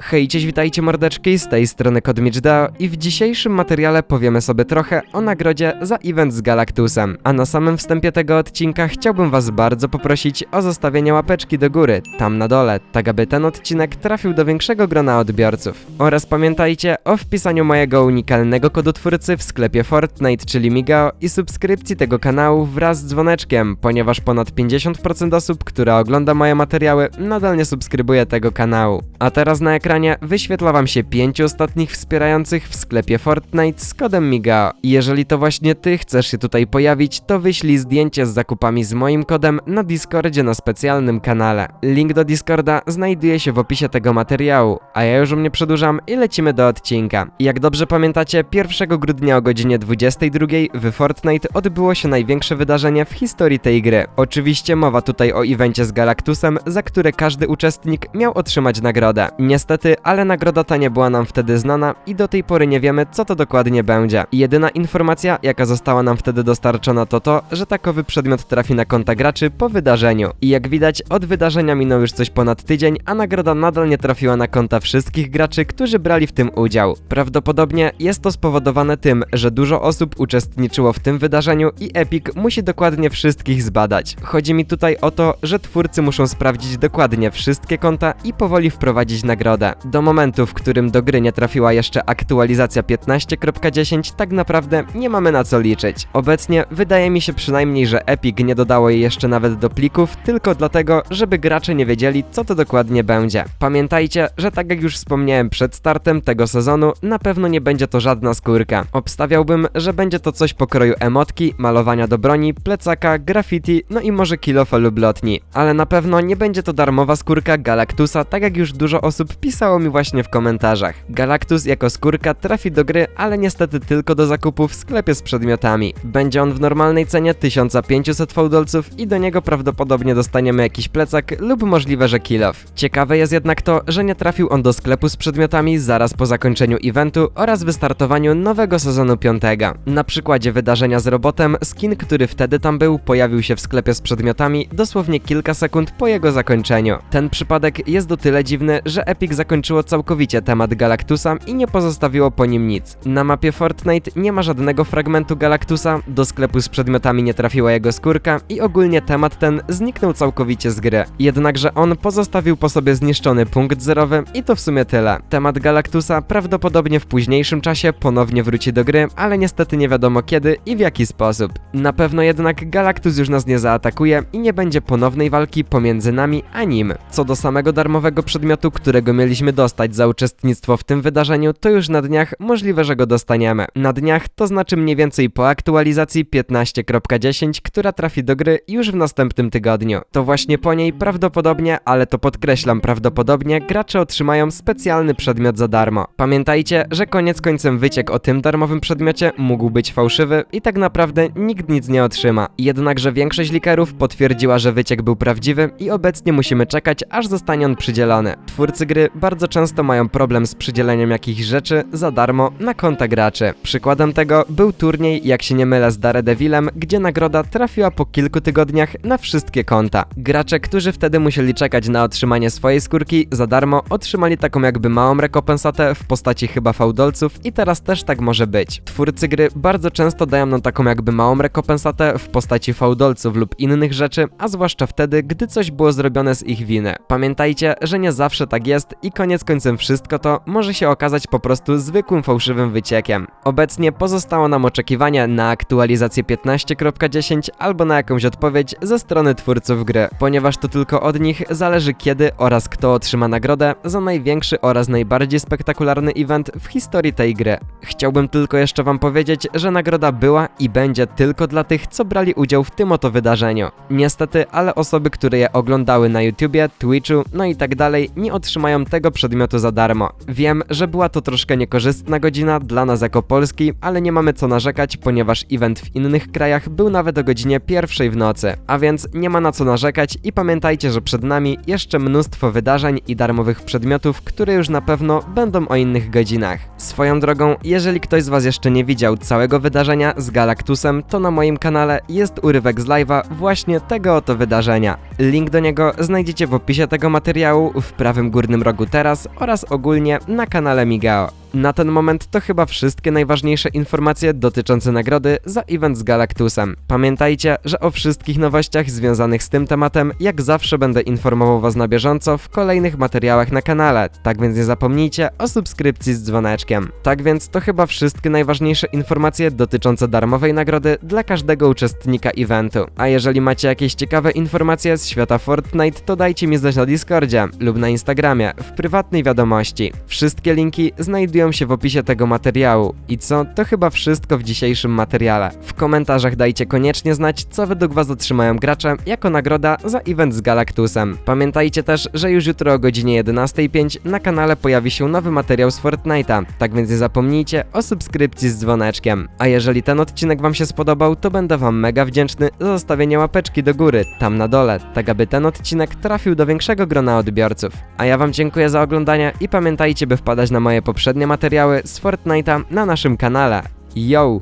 Hej, cześć, witajcie mordeczki, z tej strony Kodmicz Deo i w dzisiejszym materiale powiemy sobie trochę o nagrodzie za event z Galactusem. A na samym wstępie tego odcinka chciałbym was bardzo poprosić o zostawienie łapeczki do góry, tam na dole, tak aby ten odcinek trafił do większego grona odbiorców. Oraz pamiętajcie o wpisaniu mojego unikalnego kodu twórcy w sklepie Fortnite, czyli Migao i subskrypcji tego kanału wraz z dzwoneczkiem, ponieważ ponad 50% osób, która ogląda moje materiały, nadal nie subskrybuje tego kanału. A teraz na ekranie wyświetla wam się pięciu ostatnich wspierających w sklepie Fortnite z kodem MIGAO. Jeżeli to właśnie ty chcesz się tutaj pojawić, to wyślij zdjęcie z zakupami z moim kodem na Discordzie na specjalnym kanale. Link do Discorda znajduje się w opisie tego materiału, a ja już mnie przedłużam i lecimy do odcinka. Jak dobrze pamiętacie, 1 grudnia o godzinie 22 w Fortnite odbyło się największe wydarzenie w historii tej gry. Oczywiście mowa tutaj o evencie z Galactusem, za które każdy uczestnik miał otrzymać nagrodę. Niestety, ale nagroda ta nie była nam wtedy znana i do tej pory nie wiemy, co to dokładnie będzie. Jedyna informacja, jaka została nam wtedy dostarczona, to to, że takowy przedmiot trafi na konta graczy po wydarzeniu. I jak widać, od wydarzenia minął już coś ponad tydzień, a nagroda nadal nie trafiła na konta wszystkich graczy, którzy brali w tym udział. Prawdopodobnie jest to spowodowane tym, że dużo osób uczestniczyło w tym wydarzeniu i Epic musi dokładnie wszystkich zbadać. Chodzi mi tutaj o to, że twórcy muszą sprawdzić dokładnie wszystkie konta i powoli wprowadzić nagrodę. Do momentu, w którym do gry nie trafiła jeszcze aktualizacja 15.10, tak naprawdę nie mamy na co liczyć. Obecnie wydaje mi się przynajmniej, że Epic nie dodało jej jeszcze nawet do plików, tylko dlatego, żeby gracze nie wiedzieli, co to dokładnie będzie. Pamiętajcie, że tak jak już wspomniałem przed startem tego sezonu, na pewno nie będzie to żadna skórka. Obstawiałbym, że będzie to coś pokroju emotki, malowania do broni, plecaka, graffiti, no i może kilofa lub lotni. Ale na pewno nie będzie to darmowa skórka Galactusa, tak jak już dużo osób pisało mi właśnie w komentarzach. Galactus jako skórka trafi do gry, ale niestety tylko do zakupu w sklepie z przedmiotami. Będzie on w normalnej cenie 1500 fałdolców i do niego prawdopodobnie dostaniemy jakiś plecak lub możliwe, że kilof. Ciekawe jest jednak to, że nie trafił on do sklepu z przedmiotami zaraz po zakończeniu eventu oraz wystartowaniu nowego sezonu 5. Na przykładzie wydarzenia z robotem, skin, który wtedy tam był, pojawił się w sklepie z przedmiotami dosłownie kilka sekund po jego zakończeniu. Ten przypadek jest o tyle dziwny, że Epic zakończyło całkowicie temat Galactusa i nie pozostawiło po nim nic. Na mapie Fortnite nie ma żadnego fragmentu Galactusa, do sklepu z przedmiotami nie trafiła jego skórka i ogólnie temat ten zniknął całkowicie z gry. Jednakże on pozostawił po sobie zniszczony punkt zerowy i to w sumie tyle. Temat Galactusa prawdopodobnie w późniejszym czasie ponownie wróci do gry, ale niestety nie wiadomo kiedy i w jaki sposób. Na pewno jednak Galactus już nas nie zaatakuje i nie będzie ponownej walki pomiędzy nami a nim. Co do samego darmowego przedmiotu, którego mieliśmy dostać za uczestnictwo w tym wydarzeniu, to już na dniach możliwe, że go dostaniemy. Na dniach to znaczy mniej więcej po aktualizacji 15.10, która trafi do gry już w następnym tygodniu. To właśnie po niej prawdopodobnie, ale to podkreślam prawdopodobnie, gracze otrzymają specjalny przedmiot za darmo. Pamiętajcie, że koniec końcem wyciek o tym darmowym przedmiocie mógł być fałszywy i tak naprawdę nikt nic nie otrzyma. Jednakże większość likerów potwierdziła, że wyciek był prawdziwy i obecnie musimy czekać, aż zostanie on przydzielony. Twórcy gry bardzo często mają problem z przydzieleniem jakichś rzeczy za darmo na konta graczy. Przykładem tego był turniej, jak się nie mylę, z Daredevilem, gdzie nagroda trafiła po kilku tygodniach na wszystkie konta. Gracze, którzy wtedy musieli czekać na otrzymanie swojej skórki za darmo, otrzymali taką jakby małą rekompensatę w postaci chyba fałdolców i teraz też tak może być. Twórcy gry bardzo często dają nam taką jakby małą rekompensatę w postaci fałdolców lub innych rzeczy, a zwłaszcza wtedy, gdy coś było zrobione z ich winy. Pamiętajcie, że nie zawsze tak jest i koniec końcem wszystko to może się okazać po prostu zwykłym fałszywym wyciekiem. Obecnie pozostało nam oczekiwanie na aktualizację 15.10 albo na jakąś odpowiedź ze strony twórców gry, ponieważ to tylko od nich zależy kiedy oraz kto otrzyma nagrodę za największy oraz najbardziej spektakularny event w historii tej gry. Chciałbym tylko jeszcze wam powiedzieć, że nagroda była i będzie tylko dla tych, co brali udział w tym oto wydarzeniu. Niestety, ale osoby, które je oglądały na YouTubie, Twitchu, no i tak dalej, nie otrzymają tego przedmiotu za darmo. Wiem, że była to troszkę niekorzystna godzina dla nas jako Polski, ale nie mamy co narzekać, ponieważ event w innych krajach był nawet o godzinie pierwszej w nocy. A więc nie ma na co narzekać i pamiętajcie, że przed nami jeszcze mnóstwo wydarzeń i darmowych przedmiotów, które już na pewno będą o innych godzinach. Swoją drogą, jeżeli ktoś z Was jeszcze nie widział całego wydarzenia z Galactusem, to na moim kanale jest urywek z live'a właśnie tego oto wydarzenia. Link do niego znajdziecie w opisie tego materiału w prawym górnym rogu Teraz oraz ogólnie na kanale Migao. Na ten moment to chyba wszystkie najważniejsze informacje dotyczące nagrody za event z Galactusem. Pamiętajcie, że o wszystkich nowościach związanych z tym tematem jak zawsze będę informował Was na bieżąco w kolejnych materiałach na kanale, tak więc nie zapomnijcie o subskrypcji z dzwoneczkiem. Tak więc to chyba wszystkie najważniejsze informacje dotyczące darmowej nagrody dla każdego uczestnika eventu. A jeżeli macie jakieś ciekawe informacje z świata Fortnite, to dajcie mi znać na Discordzie lub na Instagramie w prywatnej wiadomości. Wszystkie linki znajdują się w opisie tego materiału. I co, to chyba wszystko w dzisiejszym materiale. W komentarzach dajcie koniecznie znać, co według Was otrzymają gracze jako nagroda za event z Galactusem. Pamiętajcie też, że już jutro o godzinie 11.05 na kanale pojawi się nowy materiał z Fortnite'a, tak więc nie zapomnijcie o subskrypcji z dzwoneczkiem. A jeżeli ten odcinek Wam się spodobał, to będę Wam mega wdzięczny za zostawienie łapeczki do góry, tam na dole, tak aby ten odcinek trafił do większego grona odbiorców. A ja Wam dziękuję za oglądanie i pamiętajcie, by wpadać na moje poprzednie materiały z Fortnite'a na naszym kanale. Yo!